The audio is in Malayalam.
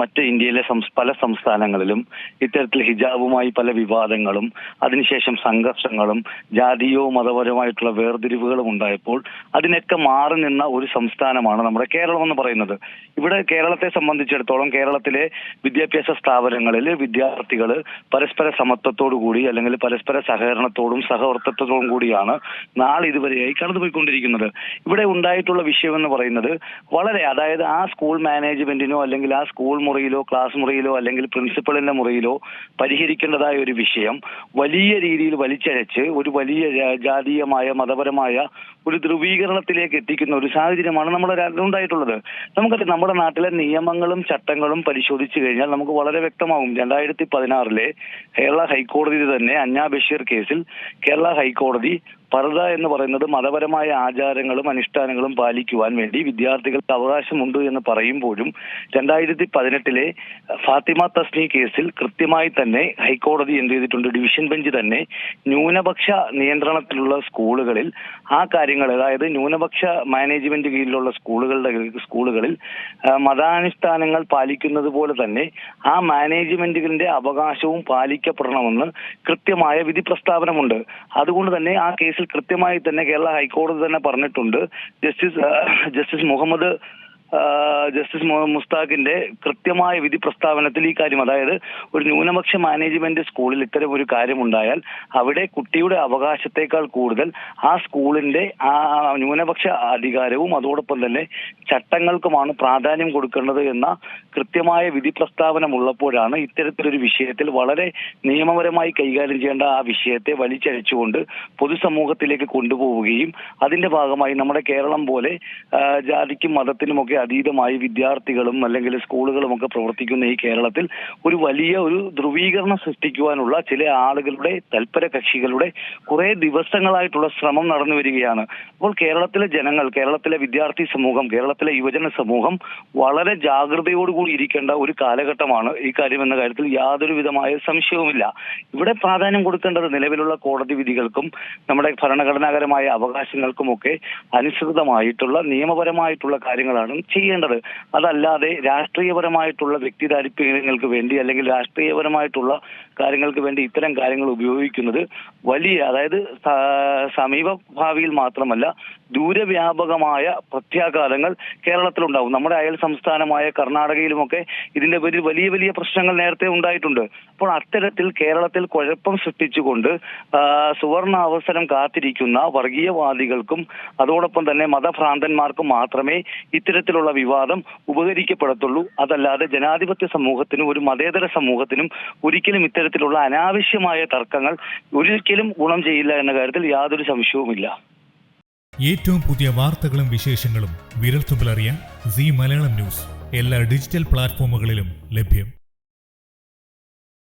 മറ്റ് ഇന്ത്യയിലെ പല സംസ്ഥാനങ്ങളിലും ഇത്തരത്തിൽ ഹിജാബുമായി പല വിവാദങ്ങളും അതിനുശേഷം സംഘർഷങ്ങളും ജാതീയവും മതപരമായിട്ടുള്ള വേർതിരിവുകളും ഉണ്ടായപ്പോൾ അതിനൊക്കെ മാറി നിന്ന ഒരു സംസ്ഥാനമാണ് നമ്മുടെ കേരളം എന്ന് പറയുന്നത്. ഇവിടെ കേരളത്തെ സംബന്ധിച്ചിടത്തോളം കേരളത്തിലെ വിദ്യാഭ്യാസ സ്ഥാപനങ്ങളിൽ വിദ്യാർത്ഥികൾ പരസ്പര സമത്വത്തോടു കൂടി അല്ലെങ്കിൽ പരസ്പര സഹകരണത്തോടും സഹവർത്തത്വത്തോടും കൂടിയാണ് നാളെ ഇതുവരെയായി കടന്നുപോയിക്കൊണ്ടിരിക്കുന്നത്. ഇവിടെ ഉണ്ടായിട്ടുള്ള വിഷയം എന്ന് പറയുന്നത് വളരെ അതായത് ആ സ്കൂൾ മാനേജ്മെന്റിനോ അല്ലെങ്കിൽ ആ സ്കൂൾ മുറിയിലോ ക്ലാസ് മുറിയിലോ അല്ലെങ്കിൽ പ്രിൻസിപ്പളിന്റെ മുറിയിലോ പരിഹരിക്കേണ്ടതായ ഒരു വിഷയം വലിയ രീതിയിൽ വലിച്ചഴച്ച് ഒരു വലിയ ജാതീയമായ മതപരമായ ഒരു ധ്രുവീകരണത്തിലേക്ക് എത്തിക്കുന്ന ഒരു സാഹചര്യമാണ് നമ്മുടെ ഉണ്ടായിട്ടുള്ളത്. നമുക്കറിയാം നമ്മുടെ നാട്ടിലെ നിയമങ്ങളും ചട്ടങ്ങളും പരിശോധിച്ചു കഴിഞ്ഞാൽ നമുക്ക് വളരെ വ്യക്തമാകും രണ്ടായിരത്തി പതിനാറിലെ കേരള ഹൈക്കോടതി തന്നെ അന്നാ ബഷീർ കേസിൽ കേരള ഹൈക്കോടതി പർദ എന്ന് പറയുന്നത് മതപരമായ ആചാരങ്ങളും അനുഷ്ഠാനങ്ങളും പാലിക്കുവാൻ വേണ്ടി വിദ്യാർത്ഥികൾക്ക് അവകാശമുണ്ട് എന്ന് പറയുമ്പോഴും രണ്ടായിരത്തി പതിനെട്ടിലെ ഫാത്തിമ തസ്നി കേസിൽ കൃത്യമായി തന്നെ ഹൈക്കോടതി എന്ത് ചെയ്തിട്ടുണ്ട്? ഡിവിഷൻ ബെഞ്ച് തന്നെ ന്യൂനപക്ഷ നിയന്ത്രണത്തിലുള്ള സ്കൂളുകളിൽ ആ കാര്യങ്ങൾ അതായത് ന്യൂനപക്ഷ മാനേജ്മെന്റ് കീഴിലുള്ള സ്കൂളുകളുടെ സ്കൂളുകളിൽ മതാനുഷ്ഠാനങ്ങൾ പാലിക്കുന്നത് പോലെ തന്നെ ആ മാനേജ്മെന്റുകളുടെ അവകാശവും പാലിക്കപ്പെടണമെന്ന് കൃത്യമായ വിധി പ്രസ്താവനമുണ്ട് അതുകൊണ്ട് തന്നെ ആ കേസിൽ കൃത്യമായി തന്നെ കേരള ഹൈക്കോടതി തന്നെ പറഞ്ഞിട്ടുണ്ട്. ജസ്റ്റിസ് ജസ്റ്റിസ് മുഹമ്മദ് ജസ്റ്റിസ് മുസ്താഖിന്റെ കൃത്യമായ വിധി പ്രസ്താവനത്തിൽ ഈ കാര്യം അതായത് ഒരു ന്യൂനപക്ഷ മാനേജ്മെന്റ് സ്കൂളിൽ ഇത്തരം ഒരു കാര്യമുണ്ടായാൽ അവിടെ കുട്ടിയുടെ അവകാശത്തെക്കാൾ കൂടുതൽ ആ സ്കൂളിന്റെ ആ ന്യൂനപക്ഷ അധികാരവും അതോടൊപ്പം തന്നെ ചട്ടങ്ങൾക്കുമാണ് പ്രാധാന്യം കൊടുക്കേണ്ടത് എന്ന കൃത്യമായ വിധി പ്രസ്താവനമുള്ളപ്പോഴാണ് ഇത്തരത്തിലൊരു വിഷയത്തിൽ വളരെ നിയമപരമായി കൈകാര്യം ചെയ്യേണ്ട ആ വിഷയത്തെ വലിച്ചഴിച്ചുകൊണ്ട് പൊതുസമൂഹത്തിലേക്ക് കൊണ്ടുപോവുകയും അതിന്റെ ഭാഗമായി നമ്മുടെ കേരളം പോലെ ജാതിക്കും മതത്തിനുമൊക്കെ അതീതമായി വിദ്യാർത്ഥികളും അല്ലെങ്കിൽ സ്കൂളുകളും ഒക്കെ പ്രവർത്തിക്കുന്ന ഈ കേരളത്തിൽ ഒരു വലിയ ഒരു ധ്രുവീകരണം സൃഷ്ടിക്കുവാനുള്ള ചില ആളുകളുടെ തൽപര കക്ഷികളുടെ കുറെ ദിവസങ്ങളായിട്ടുള്ള ശ്രമം നടന്നു വരികയാണ്. അപ്പോൾ കേരളത്തിലെ ജനങ്ങൾ കേരളത്തിലെ വിദ്യാർത്ഥി സമൂഹം കേരളത്തിലെ യുവജന സമൂഹം വളരെ ജാഗ്രതയോടുകൂടി ഇരിക്കേണ്ട ഒരു കാലഘട്ടമാണ് ഈ കാര്യം എന്ന കാര്യത്തിൽ യാതൊരു വിധമായ സംശയവുമില്ല. ഇവിടെ പ്രാധാന്യം കൊടുക്കേണ്ടത് നിലവിലുള്ള കോടതി വിധികൾക്കും നമ്മുടെ ഭരണഘടനാപരമായ അവകാശങ്ങൾക്കും ഒക്കെ അനുസൃതമായിട്ടുള്ള നിയമപരമായിട്ടുള്ള കാര്യങ്ങളാണ് ചെയ്യേണ്ടത്. അതല്ലാതെ രാഷ്ട്രീയപരമായിട്ടുള്ള വ്യക്തി താല്പര്യങ്ങൾക്ക് വേണ്ടി അല്ലെങ്കിൽ രാഷ്ട്രീയപരമായിട്ടുള്ള കാര്യങ്ങൾക്ക് വേണ്ടി ഇത്തരം കാര്യങ്ങൾ ഉപയോഗിക്കുന്നത് വലിയ അതായത് സമീപ ഭാവിയിൽ മാത്രമല്ല ദൂരവ്യാപകമായ പ്രത്യാഘാതങ്ങൾ കേരളത്തിലുണ്ടാവും നമ്മുടെ അയൽ സംസ്ഥാനമായ കർണാടകയിലുമൊക്കെ ഇതിന്റെ പേരിൽ വലിയ വലിയ പ്രശ്നങ്ങൾ നേരത്തെ ഉണ്ടായിട്ടുണ്ട്. അപ്പോൾ അത്തരത്തിൽ കേരളത്തിൽ കുഴപ്പം സൃഷ്ടിച്ചുകൊണ്ട് സുവർണ അവസരം കാത്തിരിക്കുന്ന വർഗീയവാദികൾക്കും അതോടൊപ്പം തന്നെ മതഭ്രാന്തന്മാർക്കും മാത്രമേ ഇത്തരത്തിലുള്ള വിവാദം ഉപകരിക്കപ്പെടത്തുള്ളൂ. അതല്ലാതെ ജനാധിപത്യ സമൂഹത്തിനും ഒരു മതേതര സമൂഹത്തിനും ഒരിക്കലും ഇത്തരത്തിലുള്ള അനാവശ്യമായ തർക്കങ്ങൾ ഒരിക്കലും ഗുണം ചെയ്യില്ല എന്ന കാര്യത്തിൽ യാതൊരു സംശയവുമില്ല. ഏറ്റവും പുതിയ വാർത്തകളും വിശേഷങ്ങളും വിരൽത്തുമ്പിലറിയാൻ സി മലയാളം ന്യൂസ്. എല്ലാ ഡിജിറ്റൽ പ്ലാറ്റ്ഫോമുകളിലും ലഭ്യം.